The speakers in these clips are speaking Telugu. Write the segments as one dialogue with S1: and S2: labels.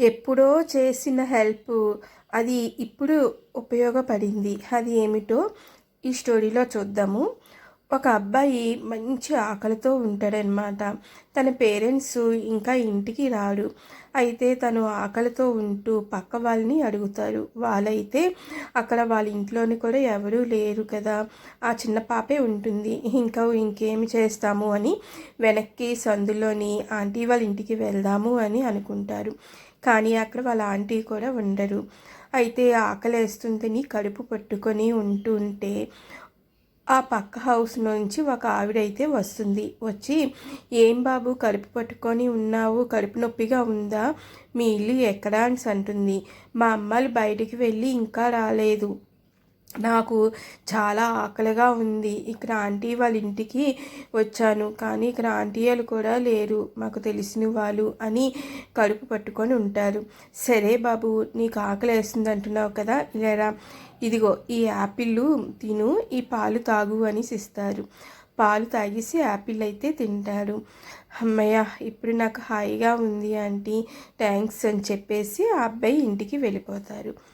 S1: ఎప్పుడో చేసిన హెల్ప్ అది ఇప్పుడు ఉపయోగపడింది. అది ఏమిటో ఈ స్టోరీలో చూద్దాము. ఒక అబ్బాయి మంచి ఆకలితో ఉంటాడనమాట. తన పేరెంట్స్ ఇంకా ఇంటికి రాడు. అయితే తను ఆకలితో ఉంటూ పక్క వాళ్ళని అడుగుతారు వాళ్ళైతే అక్కడ వాళ్ళ ఇంట్లోని కూడా ఎవరూ లేరు కదా. ఆ చిన్న పాపే ఉంటుంది. ఇంకా ఇంకేమి చేస్తాము అని వెనక్కి సందులోని ఆంటీ వాళ్ళ ఇంటికి వెళ్దాము అని అనుకుంటారు. కానీ అక్కడ వాళ్ళ ఆంటీ కూడా ఉండరు. అయితే ఆకలేస్తుందని కడుపు పట్టుకొని ఉంటుంటే ఆ పక్క హౌస్ నుంచి ఒక ఆవిడైతే వస్తుంది. వచ్చి ఏం బాబు కడుపు పట్టుకొని ఉన్నావు? కడుపు నొప్పిగా ఉందా? మీ ఇల్లు ఎక్కడా? అని అంటుంది. మా అమ్మాయిలు బయటికి వెళ్ళి ఇంకా రాలేదు. నాకు చాలా ఆకలిగా ఉంది. ఇక్కడ ఆంటీ వాళ్ళ ఇంటికి వచ్చాను. కానీ ఇక్కడ ఆంటీ వాళ్ళు కూడా లేరు. మాకు తెలిసిన వాళ్ళు అని కడుపు పట్టుకొని ఉంటారు. సరే బాబు నీకు ఆకలి వేస్తుంది అంటున్నావు కదా ఇలా ఇదిగో ఈ యాపిల్ తిను ఈ పాలు తాగు అని ఇస్తారు పాలు తాగేసి యాపిల్ అయితే తింటారు. అమ్మయ్య ఇప్పుడు నాకు హాయిగా ఉంది ఆంటీ థ్యాంక్స్ అని చెప్పేసి ఆ అబ్బాయి ఇంటికి వెళ్ళిపోతారు.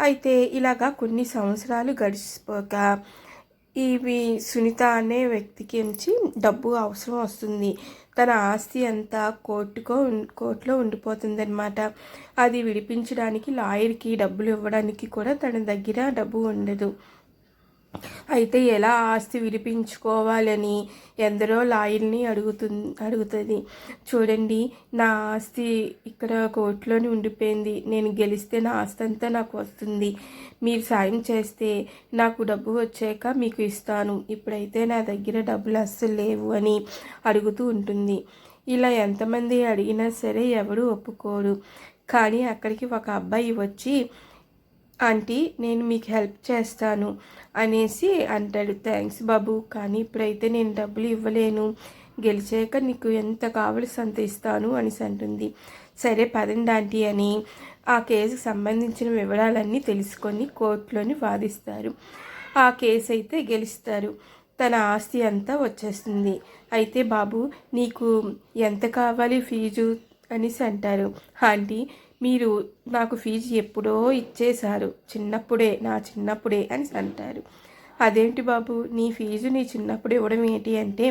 S1: అయితే ఇలాగా కొన్ని సంవత్సరాలు గడిచిపోక ఇవి సునీత అనే వ్యక్తికి నుంచి డబ్బు అవసరం వస్తుంది. తన ఆస్తి అంతా కోర్టుకో కోర్టులో ఉండిపోతుందన్నమాట. అది విడిపించడానికి లాయర్కి డబ్బులు ఇవ్వడానికి కూడా తన దగ్గర డబ్బు ఉండదు. అయితే ఎలా ఆస్తి విడిపించుకోవాలని ఎందరో లాయర్ని అడుగుతు అడుగుతుంది. చూడండి నా ఆస్తి ఇక్కడ కోర్టులోని ఉండిపోయింది. నేను గెలిస్తే నా ఆస్తి అంతా నాకు వస్తుంది. మీరు సాయం చేస్తే నాకు డబ్బు వచ్చాక మీకు ఇస్తాను. ఇప్పుడైతే నా దగ్గర డబ్బులు అస్సలు లేవు అని అడుగుతూ ఉంటుంది. ఇలా ఎంతమంది అడిగినా సరే ఎవరు ఒప్పుకోరు కానీ అక్కడికి ఒక అబ్బాయి వచ్చి ఆంటీ నేను మీకు హెల్ప్ చేస్తాను అనేసి అంటాడు. థ్యాంక్స్ బాబు కానీ ఇప్పుడైతే నేను డబ్బులు ఇవ్వలేను. గెలిచాక నీకు ఎంత కావలసి అంత ఇస్తాను అనేసి అంటుంది. సరే పదండి ఆంటీ అని ఆ కేసుకు సంబంధించిన వివరాలన్నీ తెలుసుకొని కోర్టులోని వాదిస్తారు. ఆ కేసు అయితే గెలుస్తారు. తన ఆస్తి అంతా వచ్చేస్తుంది. అయితే బాబు నీకు ఎంత కావాలి ఫీజు అనేసి అంటారు. ఆంటీ మీరు నాకు ఫీజు ఎప్పుడో ఇచ్చేశారు. చిన్నప్పుడే నా చిన్నప్పుడే అని అంటారు. అదేంటి బాబు? నీ ఫీజు నీ చిన్నప్పుడు ఇవ్వడం ఏంటి అంటే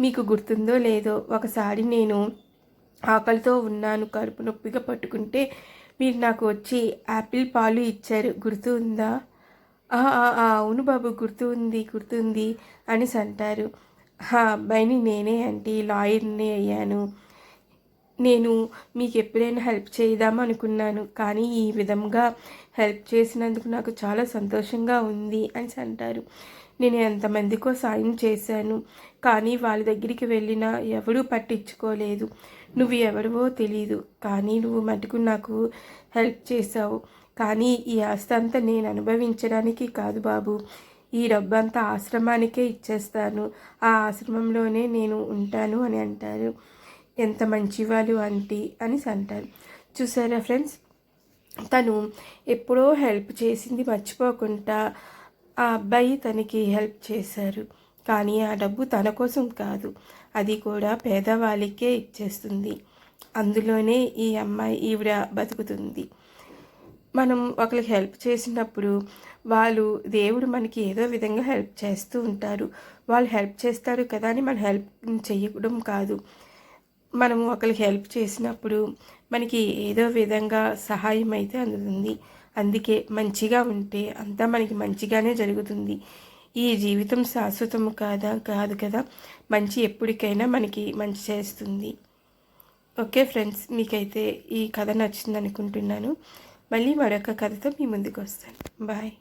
S1: మీకు గుర్తుందో లేదో ఒకసారి నేను ఆకలితో ఉన్నాను. కడుపు నొప్పిగా పట్టుకుంటే మీరు నాకు వచ్చి యాపిల్ పాలు ఇచ్చారు. గుర్తు ఉందా అవును బాబు గుర్తు ఉంది గుర్తుంది అని అంటారు. అబ్బాయిని నేనే అంటే లాయర్ని అయ్యాను. నేను మీకు ఎప్పుడైనా హెల్ప్ చేద్దాం అనుకున్నాను. కానీ ఈ విధంగా హెల్ప్ చేసినందుకు నాకు చాలా సంతోషంగా ఉంది అని అంటారు. నేను ఎంతమందికో సాయం చేశాను. కానీ వాళ్ళ దగ్గరికి వెళ్ళినా ఎవడూ పట్టించుకోలేదు. నువ్వు ఎవరివో తెలీదు. కానీ నువ్వు మటుకు నాకు హెల్ప్ చేశావు. కానీ ఈ ఆస్తి అంతా నేను అనుభవించడానికి కాదు బాబు. ఈ డబ్బంతా ఆశ్రమానికే ఇచ్చేస్తాను. ఆ ఆశ్రమంలోనే నేను ఉంటాను అని అంటారు. ఎంత మంచివాళ్ళు ఆంటీ అని అంటారు చూసారా ఫ్రెండ్స్? తను ఎప్పుడో హెల్ప్ చేసింది మర్చిపోకుండా ఆ అబ్బాయి తనకి హెల్ప్ చేశారు. కానీ ఆ డబ్బు తన కోసం కాదు అది కూడా పేదవాళ్ళకే ఇచ్చేస్తుంది. అందులోనే ఈ అమ్మాయి ఈవిడ బతుకుతుంది. మనం ఒకరికి హెల్ప్ చేసినప్పుడు వాళ్ళు దేవుడు మనకి ఏదో విధంగా హెల్ప్ చేస్తూ ఉంటారు. వాళ్ళు హెల్ప్ చేస్తారు కదా అని మనం హెల్ప్ చేయడం కాదు. మనం ఒకరికి హెల్ప్ చేసినప్పుడు మనకి ఏదో విధంగా సహాయం అయితే అందుతుంది. అందుకే మంచిగా ఉంటే అంతా మనకి మంచిగానే జరుగుతుంది. ఈ జీవితం శాశ్వతం కాదా? కాదు కదా. మంచి ఎప్పటికైనా మనకి మంచి చేస్తుంది. ఓకే ఫ్రెండ్స్ మీకైతే ఈ కథ నచ్చింది అనుకుంటున్నాను మళ్ళీ మరొక కథతో మీ ముందుకు వస్తాను. బాయ్.